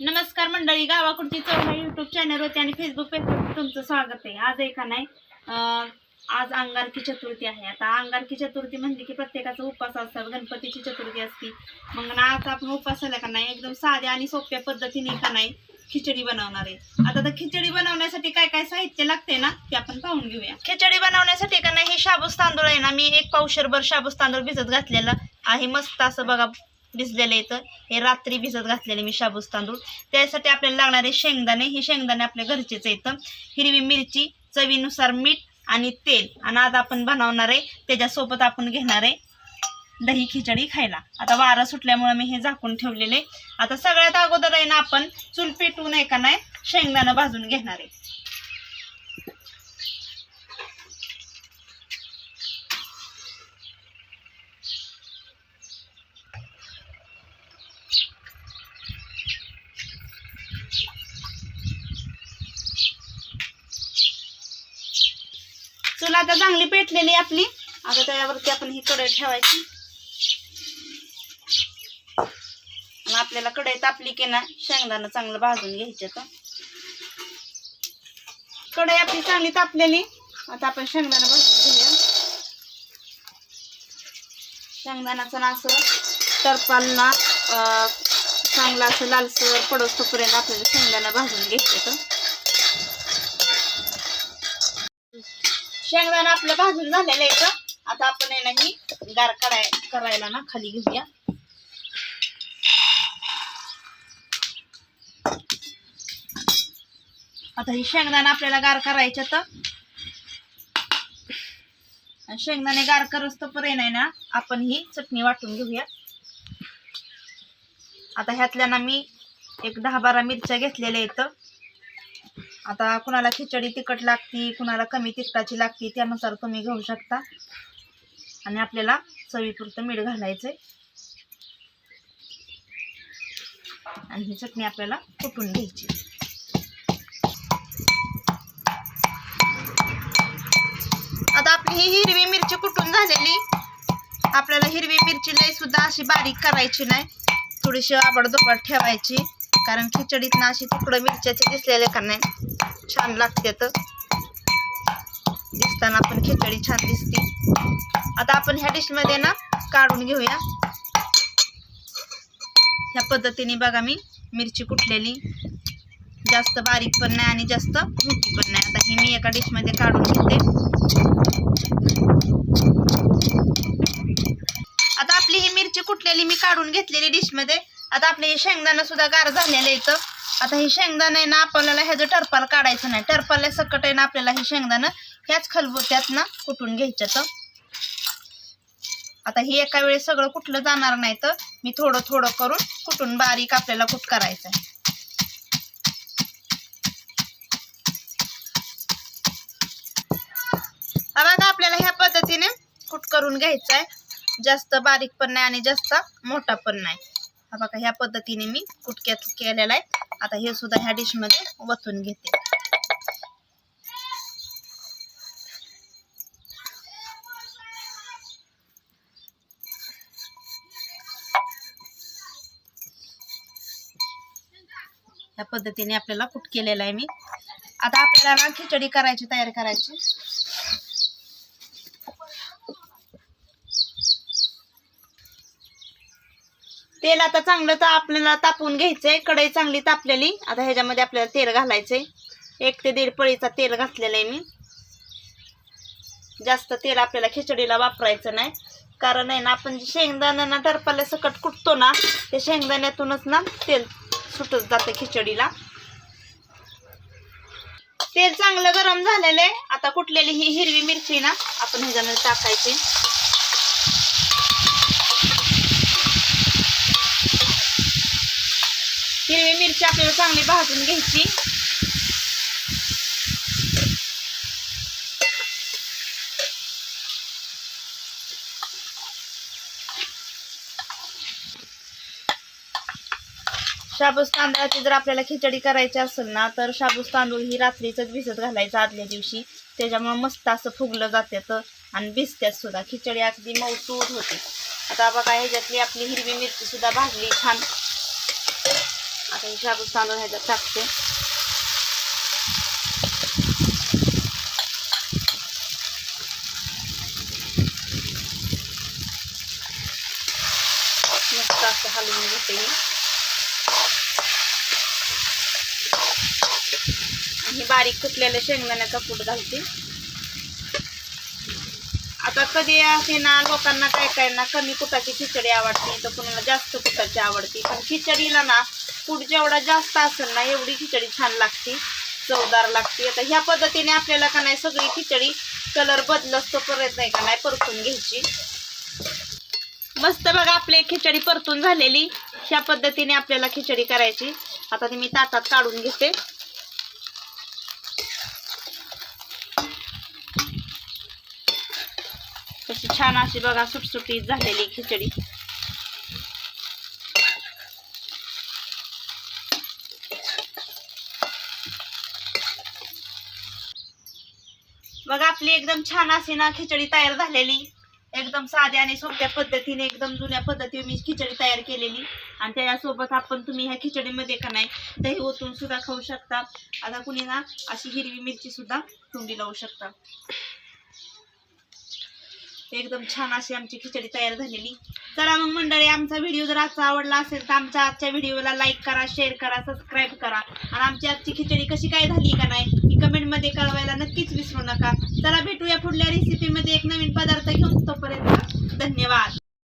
नमस्कार मंडळी गावाकडची चौदा युट्यूब चॅनलवरती आणि फेसबुक पेजवर तुमचं स्वागत आहे. आज आहे नाही? अं, आज अंगारकी चतुर्थी आहे. आता अंगारकी चतुर्थी म्हणली की प्रत्येकाचा उपवास असतात गणपतीची चतुर्थी असती. मग ना आज आपण उपवासाला का नाही? एकदम साध्या आणि सोप्या पद्धतीने का नाही खिचडी बनवणार आहे. आता तर खिचडी बनवण्यासाठी काय काय साहित्य लागते ना ते आपण पाहून घेऊया. खिचडी बनवण्यासाठी का नाही? हे शाबूस तांदूळ आहे ना मी एक पावशरभर शाबूस तांदूळ भिजत घातलेला आहे. मस्त असं बघा भिजलेलं इथं. हे रात्री भिजत घातलेले मी शाबूस तांदूळ. त्यासाठी आपल्याला लागणारे शेंगदाणे हे शेंगदाणे आपल्या घरचेच येतं हिरवी मिरची चवीनुसार मीठ आणि तेल. आणि आता आपण बनवणार आहे त्याच्यासोबत आपण घेणार आहे दही खिचडी खायला. आता वारा सुटल्यामुळे मी हे झाकून ठेवलेले आता सगळ्यात अगोदर आहे ना आपण चूल पेटवून आहे का नाही शेंगदाणं भाजून घेणार आहे. चूल आता चांगली पेटलेली आपली. आता त्यावरती आपण ही कढई ठेवायची. आणि आपल्याला कढई तापली की ना शेंगदाणा चांगलं भाजून घ्यायचं तर कढई आपली चांगली तापलेली. आता आपण शेंगदाणा भाजून घेऊया. शेंगदाणाचं ना असं टरपालना चांगला चांगलं असं लालसर पडोसपर्यंत आपल्याला शेंगदाणा भाजून घ्यायचं तर शेंगदाणा आपलं भाजून झालेलं आहे का आता आपण आहे ना ही गार कराय करायला ना खाली घेऊया. आता ही शेंगदाणा आपल्याला गार करायच्या तर शेंगदाणे गार करस पर्यंत आहे ना आपण ही चटणी वाटून घेऊया. आता ह्यातल्या ना मी एक दहा बारा मिरच्या घेतलेल्या आहेत. आता कुणाला खिचडी तिखट लागती कुणाला कमी तिखटाची लागती त्यानुसार तुम्ही घेऊ शकता. आणि आपल्याला चवीपुरतं मीठ घालायचंय. आणि ही चटणी आपल्याला कुटून घ्यायची? आता आपली ही हिरवी मिरची कुटून झालेली? आपल्याला हिरवी मिरची लई सुद्धा अशी बारीक करायची नाही. थोडीशी आबडदोबड ठेवायची. कारण खिचडीत ना अशी तुकडं मिरच्याचे दिसलेले का नाही? छान लागते तर. दिसताना पण खिचडी छान दिसते. आता आपण ह्या डिशमध्ये ना काढून घेऊया. ह्या पद्धतीने बघा मी मिरची कुटलेली. जास्त बारीक पण नाही आणि जास्त मोठी पण नाही. आता ही मी एका डिशमध्ये काढून घेते. आता आपली ही मिरची कुटलेली मी काढून घेतलेली डिशमध्ये आता आपले हे शेंगदाणं सुद्धा गार झालेलं इथं. आता हे शेंगदाणं आहे ना आपल्याला ह्याचं टरपाल काढायचं नाही. टरपाला सकट आहे ना आपल्याला हे शेंगदाणं ह्याच खलबुत्यात ना कुटून घ्यायचं तर. आता हे एका वेळेस सगळं कुठलं जाणार नाही तर मी थोडं थोडं करून कुटून बारीक आपल्याला कुट करायचं आहे आता बघा आपल्याला ह्या पद्धतीने कुट करून घ्यायचं आहे जास्त बारीक पण नाही आणि जास्त मोठा पण नाही. हा बघा ह्या पद्धतीने मी कुटक्यात केलेला आहे आता हे सुद्धा ह्या डिशमध्ये वतून घेते. ह्या पद्धतीने आपल्याला कुट केलेला आहे मी. आता आपल्याला ना खिचडी करायची तयार करायची. तेल आता चांगलं तर आपल्याला तापवून घ्यायचंय. कढई चांगली तापलेली. आता ह्याच्यामध्ये आपल्याला तेल घालायचंय. एक ते दीड पळीचा तेल घातलेलं आहे मी. जास्त तेल आपल्याला खिचडीला वापरायचं नाही. कारण आहे ना आपण जे शेंगदाणा ना टरपाला सकट कुटतो ना ते शेंगदाण्यातूनच ना तेल सुटत जातं खिचडीला. तेल चांगलं गरम झालेलं आहे आता कुठलेली ही हिरवी मिरची ना आपण ह्याच्यामध्ये टाकायची हिरवी मिरची आपल्याला चांगली भाजून घ्यायची. शाबूस तांदळाची जर आपल्याला खिचडी करायची असेल ना तर शाबूस तांदूळ ही रात्रीच भिजत घालायचं आदल्या दिवशी. त्याच्यामुळे मस्त असं फुगलं जातं आणि भिजत्यात सुद्धा. खिचडी अगदी मौसूद होते. आता बघा ह्याच्यातली आपली हिरवी मिरची सुद्धा भाजली छान. आता हे शाबू तांदूळ ह्याच्यात टाकते. मस्त असं हलवून घेते मी. आणि बारीक कुटलेलं शेंगदाण्याचा कूट घालते. आता कधी असे ना लोकांना काय काय ना कमी कुटाची खिचडी आवडते तर कुणाला जास्त कुटाची आवडते. पण खिचडीला ना कूट जेवढा जास्त असेल ना एवढी खिचडी छान लागते चवदार लागते. आता ह्या पद्धतीने आपल्याला का नाही सगळी खिचडी कलर बदलत तो परत नाही का नाही परतून घ्यायची. मस्त बघा आपली खिचडी परतून झालेली. ह्या पद्धतीने आपल्याला खिचडी करायची. आता ती मी ताटात काढून घेते. कशी छान अशी बघा सुटसुटीत झालेली खिचडी. बघा आपली एकदम छान अशी ना खिचडी तयार झालेली. एकदम साध्या आणि सोप्या पद्धतीने एकदम जुन्या पद्धतीने मी खिचडी तयार केलेली. आणि त्याच्यासोबत आपण तुम्ही ह्या खिचडीमध्ये का नाही दही ओतून सुद्धा खाऊ शकता. आता कुणी ना अशी हिरवी मिरची सुद्धा तुंडी लावू शकता. एकदम छान अशी आमची खिचडी तयार झालेली. चला मग मंडळी आमचा व्हिडिओ जर आजचा आवडला असेल तर आमच्या आजच्या व्हिडिओला लाईक करा शेअर करा सबस्क्राईब करा. आणि आमची आजची खिचडी कशी काय झाली का नाही ही कमेंटमध्ये कळवायला नक्कीच विसरू नका. चला भेटूया पुढल्या रेसिपीमध्ये एक नवीन पदार्थ घेऊन. तोपर्यंत धन्यवाद.